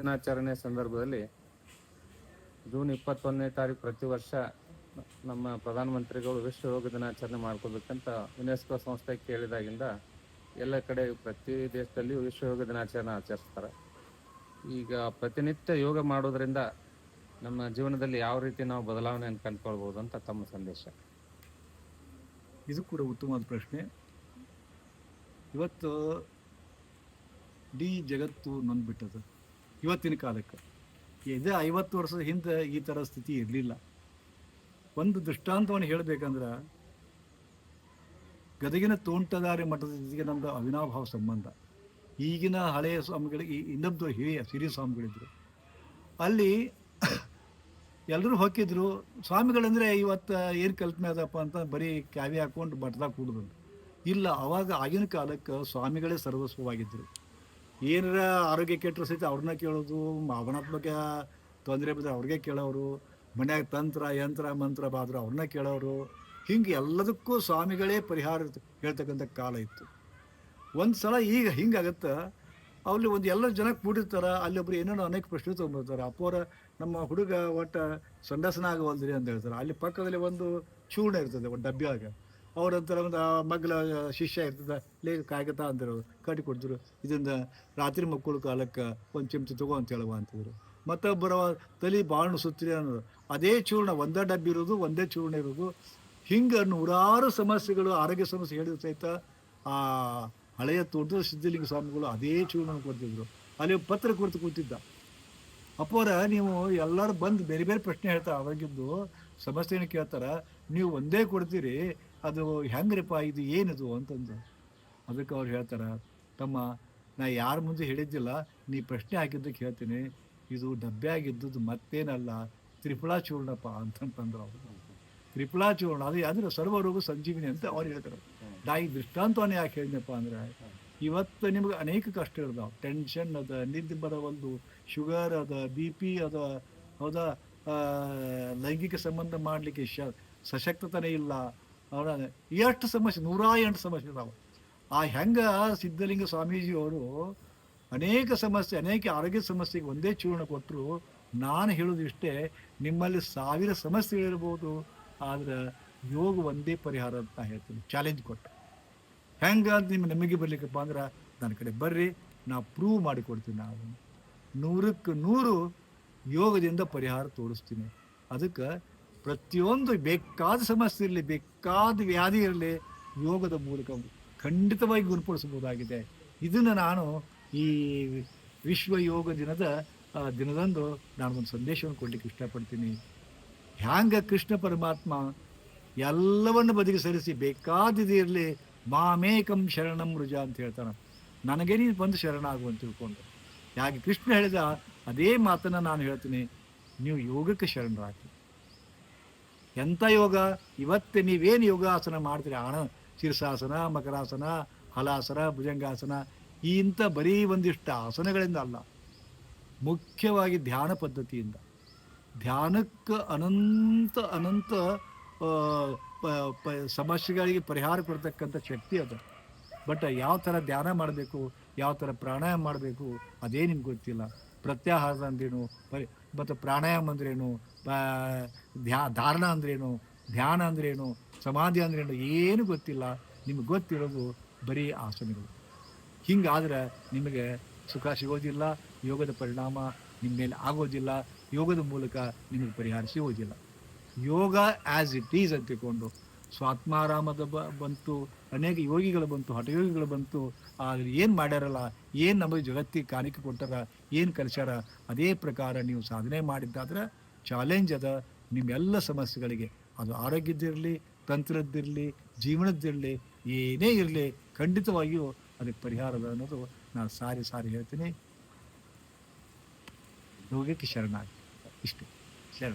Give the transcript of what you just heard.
ದಿನಾಚರಣೆ ಸಂದರ್ಭದಲ್ಲಿ ಜೂನ್ ಇಪ್ಪತ್ತೊಂದನೇ ತಾರೀಕು ಪ್ರತಿ ವರ್ಷ ನಮ್ಮ ಪ್ರಧಾನಮಂತ್ರಿಗಳು ವಿಶ್ವ ಯೋಗ ದಿನಾಚರಣೆ ಮಾಡ್ಕೋಬೇಕಂತ ಯುನೆಸ್ಕೋ ಸಂಸ್ಥೆ ಕೇಳಿದಾಗಿಂದ ಎಲ್ಲ ಕಡೆ ಪ್ರತಿ ದೇಶದಲ್ಲಿಯೂ ವಿಶ್ವ ಯೋಗ ದಿನಾಚರಣೆ ಆಚರಿಸ್ತಾರೆ. ಈಗ ಪ್ರತಿನಿತ್ಯ ಯೋಗ ಮಾಡೋದ್ರಿಂದ ನಮ್ಮ ಜೀವನದಲ್ಲಿ ಯಾವ ರೀತಿ ನಾವು ಬದಲಾವಣೆಯನ್ನು ಕಂಡುಕೊಳ್ಬೋದು ಅಂತ ತಮ್ಮ ಸಂದೇಶ. ಇದು ಕೂಡ ಉತ್ತಮವಾದ ಪ್ರಶ್ನೆ. ಇವತ್ತು ಇಡೀ ಜಗತ್ತು ನೊಂದ್ಬಿಟ್ಟದು. ಇವತ್ತಿನ ಕಾಲಕ್ಕೆ. ಇದೆ ಐವತ್ತು ವರ್ಷದ ಹಿಂದೆ ಈ ಥರ ಸ್ಥಿತಿ ಇರಲಿಲ್ಲ. ಒಂದು ದೃಷ್ಟಾಂತವನ್ನು ಹೇಳಬೇಕಂದ್ರೆ, ಗದಗಿನ ತೋಂಟದಾರಿ ಮಠದ ಜೊತೆಗೆ ನಮ್ಮದು ಅವಿನಾಭಾವ ಸಂಬಂಧ. ಈಗಿನ ಹಳೆಯ ಸ್ವಾಮಿಗಳಿಗೆ ಇನ್ನೊಬ್ಬರು ಹಿರಿಯ ಸಿರಿ ಸ್ವಾಮಿಗಳಿದ್ರು. ಅಲ್ಲಿ ಎಲ್ಲರೂ ಹೊಕ್ಕಿದ್ರು ಸ್ವಾಮಿಗಳಂದರೆ ಇವತ್ತು ಏನು ಕಲ್ಪನೆ ಅದಪ್ಪ ಅಂತ ಬರೀ ಕ್ಯಾವಿ ಹಾಕೊಂಡು ಬಟ್ದಾಗ ಕೂಡುದು. ಇಲ್ಲ, ಅವಾಗ ಆಗಿನ ಕಾಲಕ್ಕೆ ಸ್ವಾಮಿಗಳೇ ಸರ್ವಸ್ವವಾಗಿದ್ದರು ಏನಾರ ಆರೋಗ್ಯ ಕೆಟ್ಟರು ಸಹಿತ ಅವ್ರನ್ನ ಕೇಳೋದು, ಭಾವನಾತ್ಮಕ ತೊಂದರೆ ಬಂದರೆ ಅವ್ರಿಗೆ ಕೇಳೋರು ಮನ್ಯಾಗ ತಂತ್ರ, ಯಂತ್ರ, ಮಂತ್ರ ಬಾದ್ರು ಅವ್ರನ್ನ ಕೇಳೋರು ಹಿಂಗೆ ಎಲ್ಲದಕ್ಕೂ ಸ್ವಾಮಿಗಳೇ ಪರಿಹಾರ ಹೇಳ್ತಕ್ಕಂಥ ಕಾಲ ಇತ್ತು. ಒಂದು ಸಲ ಈಗ ಹಿಂಗಾಗತ್ತೆ ಅಲ್ಲಿ ಒಂದು ಎಲ್ಲ ಜನ ಕೂಡಿರ್ತಾರೆ, ಅಲ್ಲಿ ಒಬ್ರು ಏನೇನೋ ಅನೇಕ ಪ್ರಶ್ನೆ ತೊಗೊಂಡ್ಬರ್ತಾರೆ. ಅಪ್ಪೋರ ನಮ್ಮ ಹುಡುಗ ಒಟ್ಟು ಸಂಡಾಸನ ಆಗವಲ್ದ್ರಿ ಅಂತ ಹೇಳ್ತಾರೆ. ಅಲ್ಲಿ ಪಕ್ಕದಲ್ಲಿ ಒಂದು ಚೂರ್ಣ ಇರ್ತದೆ, ಒಂದು ಡಬ್ಬಿಯಾಗ ಅವ್ರಂತಾರೆ ಒಂದು, ಆ, ಮಗ್ಲ ಶಿಷ್ಯ ಇರ್ತದೆ ಲೇ ಕಾಯ್ಕತ ಅಂದರು ಕಟ್ಟಿ ಕೊಡ್ತಿದ್ರು ಇದರಿಂದ ರಾತ್ರಿ ಮಕ್ಕಳು ಕಾಲಕ್ಕೆ ಒಂದು ಚಮಚ ತಗೋ ಅಂತ ಹೇಳುವ ಅಂತಿದ್ರು. ಮತ್ತೊಬ್ಬರ ತಲೆ ಬಾಳು ಸುತ್ತಿರಿ ಅನ್ನೋದು ಅದೇ ಚೂರ್ಣ, ಒಂದೇ ಡಬ್ಬಿ ಇರೋದು, ಒಂದೇ ಚೂರ್ಣ ಇರೋದು. ಹಿಂಗೆ ನೂರಾರು ಸಮಸ್ಯೆಗಳು, ಆರೋಗ್ಯ ಸಮಸ್ಯೆ ಹೇಳಿದ ಸಹಿತ, ಆ, ಹಳೆಯ ತೋಟದ ಸಿದ್ಧಲಿಂಗ ಸ್ವಾಮಿಗಳು ಅದೇ ಚೂರ್ಣ ಕೊಡ್ತಿದ್ರು. ಅಲ್ಲಿ ಪತ್ರ ಕುರಿತು ಕೂತಿದ್ದ. ಅಪ್ಪೋರ, ನೀವು ಎಲ್ಲರೂ ಬಂದು ಬೇರೆ ಬೇರೆ ಪ್ರಶ್ನೆ ಹೇಳ್ತಾರೆ ಅವಾಗಿದ್ದು ಸಮಸ್ಯೆನ ಕೇಳ್ತಾರೆ. ನೀವು ಒಂದೇ ಕೊಡ್ತೀರಿ ಅದು ಹೆಂಗ್ರಿಪ್ಪ ಇದು ಏನಿದು ಅಂತಂದು. ಅದಕ್ಕೆ ಅವ್ರು ಹೇಳ್ತಾರ, ತಮ್ಮ ನಾ ಯಾರ ಮುಂದೆ ಹೇಳಿದ್ದಿಲ್ಲ, ನೀ ಪ್ರಶ್ನೆ ಹಾಕಿದ್ದಕ್ಕೆ ಹೇಳ್ತೀನಿ, ಇದು ಡಬ್ಬೆ ಆಗಿದ್ದದ್ದು ಮತ್ತೇನಲ್ಲ, ತ್ರಿಫಲಾ ಚೂರ್ಣಪ್ಪ ಅಂತಂತಂದ್ರು ಅವರು. ತ್ರಿಫಲಾ ಚೂರ್ಣ, ಅದು ಸರ್ವ ಸರ್ವರೋಗ ಸಂಜೀವಿನಿ ಅಂತ ಅವ್ರು ಹೇಳ್ತಾರೆ. ಡಾಯಿ ದೃಷ್ಟಾಂತವನ್ನೇ ಯಾಕೆ ಹೇಳಿದ್ನಪ್ಪ ಅಂದ್ರೆ, ಇವತ್ತು ನಿಮ್ಗೆ ಅನೇಕ ಕಷ್ಟ ಇರ್ತಾವ ಟೆನ್ಷನ್ ಅದ, ನಿದ್ದೆ ಒಂದು ಶುಗರ್ ಅದ ಬಿ ಪಿ ಅದ, ಹೌದಾ? ಲೈಂಗಿಕ ಸಂಬಂಧ ಮಾಡಲಿಕ್ಕೆ ಶ, ಸಶಕ್ತತನೇ ಇಲ್ಲ ಅವರ ಎಷ್ಟು ಸಮಸ್ಯೆ ನೂರ ಎಂಟು ಸಮಸ್ಯೆ ಇದಾವೆ ಆ ಹೆಂಗ ಸಿದ್ಧಲಿಂಗ ಸ್ವಾಮೀಜಿಯವರು ಅನೇಕ ಸಮಸ್ಯೆ, ಅನೇಕ ಆರೋಗ್ಯ ಸಮಸ್ಯೆಗೆ ಒಂದೇ ಚೂರ್ಣ ಕೊಟ್ಟರು ನಾನು ಹೇಳೋದು ಇಷ್ಟೇ, ನಿಮ್ಮಲ್ಲಿ ಸಾವಿರ ಸಮಸ್ಯೆಗಳಿರ್ಬೋದು ಆದ್ರೆ ಯೋಗ ಒಂದೇ ಪರಿಹಾರ ಅಂತ ಹೇಳ್ತೀನಿ. ಚಾಲೆಂಜ್ ಕೊಟ್ಟು. ಹೆಂಗೆ ಅಂತ ನಿಮ್ಮ ನಮಗೆ ಬರ್ಲಿಕ್ಕಪ್ಪ ಅಂದ್ರೆ ನನ್ನ ಕಡೆ ಬರ್ರಿ, ನಾ ಪ್ರೂವ್ ಮಾಡಿಕೊಡ್ತೀನಿ ನಾವು ನೂರಕ್ಕೆ ನೂರು ಯೋಗದಿಂದ ಪರಿಹಾರ ತೋರಿಸ್ತೀನಿ. ಅದಕ್ಕೆ ಪ್ರತಿಯೊಂದು ಬೇಕಾದ ಸಮಸ್ಯೆ ಇರಲಿ, ಬೇಕಾದ ವ್ಯಾಧಿ ಇರಲಿ, ಯೋಗದ ಮೂಲಕ ಖಂಡಿತವಾಗಿ ಗುಣಪಡಿಸಬಹುದಾಗಿದೆ. ಇದನ್ನು ನಾನು ಈ ವಿಶ್ವ ಯೋಗ ದಿನದ ದಿನದಂದು ನಾನು ಒಂದು ಸಂದೇಶವನ್ನು ಕೊಡಲಿಕ್ಕೆ ಇಷ್ಟಪಡ್ತೀನಿ. ಹ್ಯಾಂಗ ಕೃಷ್ಣ ಪರಮಾತ್ಮ ಎಲ್ಲವನ್ನು ಬದಿಗೆ ಸರಿಸಿ ಇರಲಿ, ಮಾಮೇಕಂ ಶರಣಂ ರುಜ ಅಂತ ಹೇಳ್ತಾನೆ. ನನಗೆ ನೀನು ಬಂದು ಶರಣ ಆಗುವಂತ ತಿಳ್ಕೊಂಡು. ಯಾಕೆ ಕೃಷ್ಣ ಹೇಳಿದ ಅದೇ ಮಾತನ್ನು ನಾನು ಹೇಳ್ತೀನಿ. ನೀವು ಯೋಗಕ್ಕೆ ಶರಣರಾಗಿ. ಎಂಥ ಯೋಗ? ಇವತ್ತು ನೀವೇನು ಯೋಗಾಸನ ಮಾಡ್ತೀರಿ? ಆಣ ಶೀರ್ಷಾಸನ ಮಕರಾಸನ, ಹಲಾಸನ, ಭುಜಂಗಾಸನ ಇಂಥ ಬರೀ ಒಂದಿಷ್ಟು ಆಸನಗಳಿಂದ ಅಲ್ಲ, ಮುಖ್ಯವಾಗಿ ಧ್ಯಾನ ಪದ್ಧತಿಯಿಂದ. ಧ್ಯಾನಕ್ಕೆ ಅನಂತ ಅನಂತ ಸಮಸ್ಯೆಗಳಿಗೆ ಪರಿಹಾರ ಕೊಡ್ತಕ್ಕಂಥ ಶಕ್ತಿ ಅದು. ಬಟ್ ಯಾವ ಥರ ಧ್ಯಾನ ಮಾಡಬೇಕು, ಯಾವ ಥರ ಪ್ರಾಣಾಯಾಮ ಮಾಡಬೇಕು, ಅದೇ ನಿಮ್ಗೆ ಗೊತ್ತಿಲ್ಲ. ಪ್ರತ್ಯಾಹಾರ ಅಂದ್ರೇನು? ಪರಿ ಮತ್ತು ಪ್ರಾಣಾಯಾಮ ಅಂದ್ರೇನು? ಧ್ಯಾ, ಧಾರಣ ಅಂದ್ರೇನು? ಧ್ಯಾನ ಅಂದ್ರೇನು? ಸಮಾಧಿ ಅಂದ್ರೇನು? ಏನು ಗೊತ್ತಿಲ್ಲ. ನಿಮಗೆ ಗೊತ್ತಿರೋದು ಬರೀ ಆಸನಗಳು. ಹಿಂಗಾದ್ರೆ ನಿಮಗೆ ಸುಖ ಸಿಗೋದಿಲ್ಲ, ಯೋಗದ ಪರಿಣಾಮ ನಿಮ್ಮ ಮೇಲೆ ಆಗೋದಿಲ್ಲ, ಯೋಗದ ಮೂಲಕ ನಿಮಗೆ ಪರಿಹಾರ ಸಿಗೋದಿಲ್ಲ. ಯೋಗ ಆ್ಯಸ್ ಇಟ್ ಈಸ್ ಅಂತ ತಿಳ್ಕೊಂಡು ಸ್ವಾತ್ಮಾರಾಮದ ಬ, ಬಂತು, ಅನೇಕ ಯೋಗಿಗಳು ಬಂತು, ಹಠಯೋಗಿಗಳು ಬಂತು, ಆದರೆ ಏನು ಮಾಡ್ಯಾರಲ್ಲ, ಏನು ನಮಗೆ ಜಗತ್ತಿಗೆ ಕಾಣಿಕೆ ಕೊಟ್ಟಾರ, ಏನು ಕಲಿಸ್ಯಾರ, ಅದೇ ಪ್ರಕಾರ ನೀವು ಸಾಧನೆ ಮಾಡಿದ್ದಾದ್ರೆ ಚಾಲೆಂಜ್ ಅದ ನಿಮ್ಮೆಲ್ಲ ಸಮಸ್ಯೆಗಳಿಗೆ. ಅದು ಆರೋಗ್ಯದ್ದಿರಲಿ, ತಂತ್ರದ್ದಿರಲಿ, ಜೀವನದ್ದಿರಲಿ, ಏನೇ ಇರಲಿ, ಖಂಡಿತವಾಗಿಯೂ ಅದಕ್ಕೆ ಪರಿಹಾರದ ಅನ್ನೋದು ನಾನು ಸಾರಿ ಸಾರಿ ಹೇಳ್ತೀನಿ. ಯೋಗಕ್ಕೆ ಶರಣಾಗಿ. ಇಷ್ಟು. ಶರಣ